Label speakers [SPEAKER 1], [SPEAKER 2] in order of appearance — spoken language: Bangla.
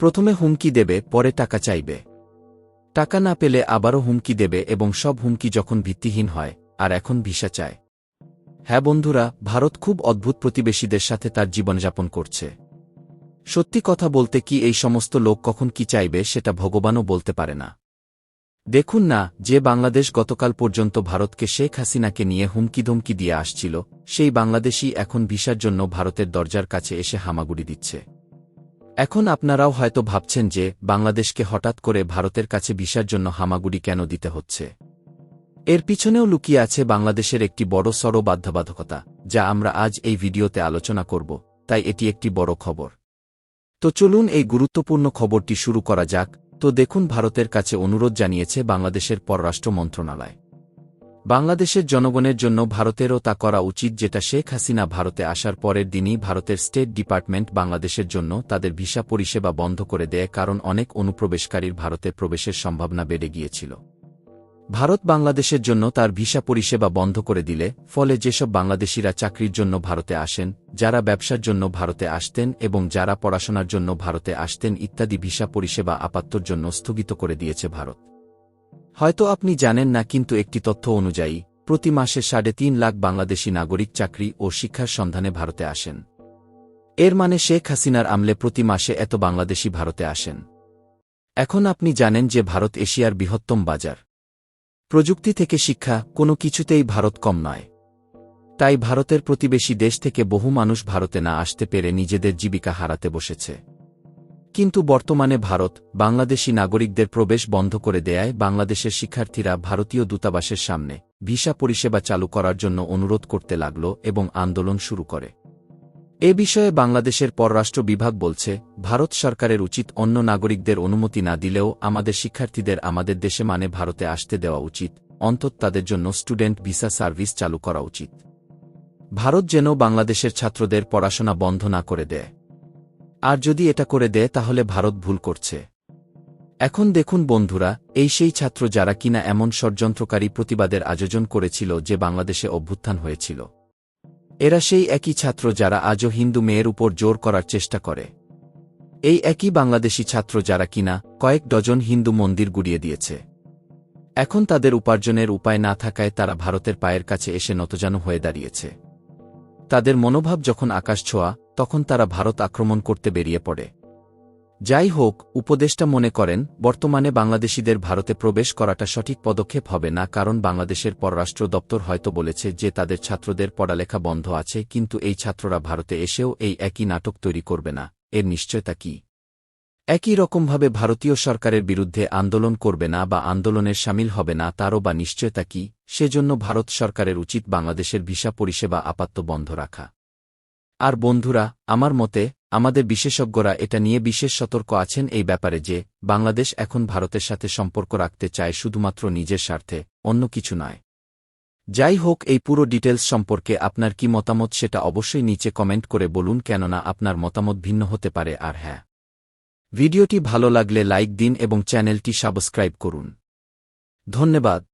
[SPEAKER 1] প্রথমে হুমকি দেবে, পরে টাকা চাইবে। টাকা না পেলে আবারও হুমকি দেবে এবং সব হুমকি যখন ভিত্তিহীন হয়, আর এখন ভিসা চায়। হ্যাঁ বন্ধুরা, ভারত খুব অদ্ভুত প্রতিবেশীদের সাথে তার জীবনযাপন করছে। সত্যি কথা বলতে কি এই সমস্ত লোক কখন কি চাইবে সেটা ভগবানও বলতে পারে না। দেখুন না, যে বাংলাদেশ গতকাল পর্যন্ত ভারতকে শেখ হাসিনাকে নিয়ে হুমকিধমকি দিয়ে আসছিল, সেই বাংলাদেশই এখন ভিসার জন্য ভারতের দরজার কাছে এসে হামাগুড়ি দিচ্ছে। এখন আপনারাও হয়তো ভাবছেন যে, বাংলাদেশকে হঠাৎ করে ভারতের কাছে ভিসার জন্য হামাগুড়ি কেন দিতে হচ্ছে? এর পিছনেও লুকিয়ে আছে বাংলাদেশের একটি বড় সড় বাধ্যবাধকতা যা আমরা আজ এই ভিডিওতে আলোচনা করব, তাই এটি একটি বড় খবর। তো চলুন এই গুরুত্বপূর্ণ খবরটি শুরু করা যাক। তো দেখুন, ভারতের কাছে অনুরোধ জানিয়েছে বাংলাদেশের পররাষ্ট্র মন্ত্রণালয়। বাংলাদেশের জনগণের জন্য ভারতেরও তা করা উচিত যেটা শেখ হাসিনা ভারতে আসার পরের দিনই ভারতের স্টেট ডিপার্টমেন্ট বাংলাদেশের জন্য তাদের ভিসা পরিষেবা বন্ধ করে দেয় কারণ অনেক অনুপ্রবেশকারীর ভারতে প্রবেশের সম্ভাবনা বেড়ে গিয়েছিল। ভারত বাংলাদেশের জন্য তার ভিসা পরিষেবা বন্ধ করে দিলে, ফলে যেসব বাংলাদেশিরা চাকরির জন্য ভারতে আসেন, যারা ব্যবসার জন্য ভারতে আসতেন এবং যারা পড়াশোনার জন্য ভারতে আসতেন ইত্যাদি ভিসা পরিষেবা আপাত্তর জন্য স্থগিত করে দিয়েছে ভারত। হয়তো আপনি জানেন না, কিন্তু একটি তথ্য অনুযায়ী, প্রতি মাসে সাড়ে তিন লাখ বাংলাদেশি নাগরিক চাকরি ও শিক্ষার সন্ধানে ভারতে আসেন। এর মানে শেখ হাসিনার আমলে প্রতি মাসে এত বাংলাদেশি ভারতে আসেন। এখন আপনি জানেন যে ভারত এশিয়ার বৃহত্তম বাজার। প্রযুক্তি থেকে শিক্ষা, কোনো কিছুতেই ভারত কম নয়। তাই ভারতের প্রতিবেশী দেশ থেকে বহু মানুষ ভারতে না আসতে পেরে নিজেদের জীবিকা হারাতে বসেছে। কিন্তু বর্তমানে ভারত বাংলাদেশি নাগরিকদের প্রবেশ বন্ধ করে দেয়ায় বাংলাদেশের শিক্ষার্থীরা ভারতীয় দূতাবাসের সামনে ভিসা পরিষেবা চালু করার জন্য অনুরোধ করতে লাগল এবং আন্দোলন শুরু করে। এ বিষয়ে বাংলাদেশের পররাষ্ট্র বিভাগ বলছে, ভারত সরকারের উচিত অন্য নাগরিকদের অনুমতি না দিলেও আমাদের শিক্ষার্থীদের আমাদের দেশে মানে ভারতে আসতে দেওয়া উচিত, অন্তত তাদের জন্য স্টুডেন্ট ভিসা সার্ভিস চালু করা উচিত। ভারত যেন বাংলাদেশের ছাত্রদের পড়াশোনা বন্ধ না করে দেয়। আর যদি এটা করে দেয় তাহলে ভারত ভুল করছে। এখন দেখুন বন্ধুরা, এই সেই ছাত্র যারা কিনা এমন ষড়যন্ত্রকারী প্রতিবাদের আয়োজন করেছিল যে বাংলাদেশে অভ্যুত্থান হয়েছিল। এরা সেই একই ছাত্র যারা আজও হিন্দু মেয়ের উপর জোর করার চেষ্টা করে। এই একই বাংলাদেশি ছাত্র যারা কিনা কয়েক ডজন হিন্দু মন্দির গুড়িয়ে দিয়েছে। এখন তাদের উপার্জনের উপায় না থাকায় তারা ভারতের পায়ের কাছে এসে নতজানু হয়ে দাঁড়িয়েছে। তাদের মনোভাব যখন আকাশ ছোঁয়া তখন তারা ভারত আক্রমণ করতে বেরিয়ে পড়ে। যাই হোক, উপদেষ্টা মনে করেন, বর্তমানে বাংলাদেশিদের ভারতে প্রবেশ করাটা সঠিক পদক্ষেপ হবে না কারণ বাংলাদেশের পররাষ্ট্র দপ্তর হয়তো বলেছে যে তাদের ছাত্রদের পড়ালেখা বন্ধ আছে, কিন্তু এই ছাত্ররা ভারতে এসেও এই একই নাটক তৈরি করবে না, এর নিশ্চয়তা কি? একই রকমভাবে ভারতীয় সরকারের বিরুদ্ধে আন্দোলন করবে না বা আন্দোলনের সামিল হবে না তারও বা নিশ্চয়তা কি? সেজন্য ভারত সরকারের উচিত বাংলাদেশের ভিসা পরিষেবা আপাত্ত বন্ধ রাখা। আর বন্ধুরা, আমার মতে, আমাদের বিশেষজ্ঞরা এটা নিয়ে বিশেষ সতর্ক আছেন এই ব্যাপারে যে, বাংলাদেশ এখন ভারতের সাথে সম্পর্ক রাখতে চায় শুধুমাত্র নিজের স্বার্থে, অন্য কিছু নয়। যাই হোক, এই পুরো ডিটেলস সম্পর্কে আপনার কি মতামত সেটা অবশ্যই নিচে কমেন্ট করে বলুন, কেননা আপনার মতামত ভিন্ন হতে পারে আর হ্যাঁ। ভিডিওটি ভালো লাগলে লাইক দিন এবং চ্যানেলটি সাবস্ক্রাইব করুন। ধন্যবাদ।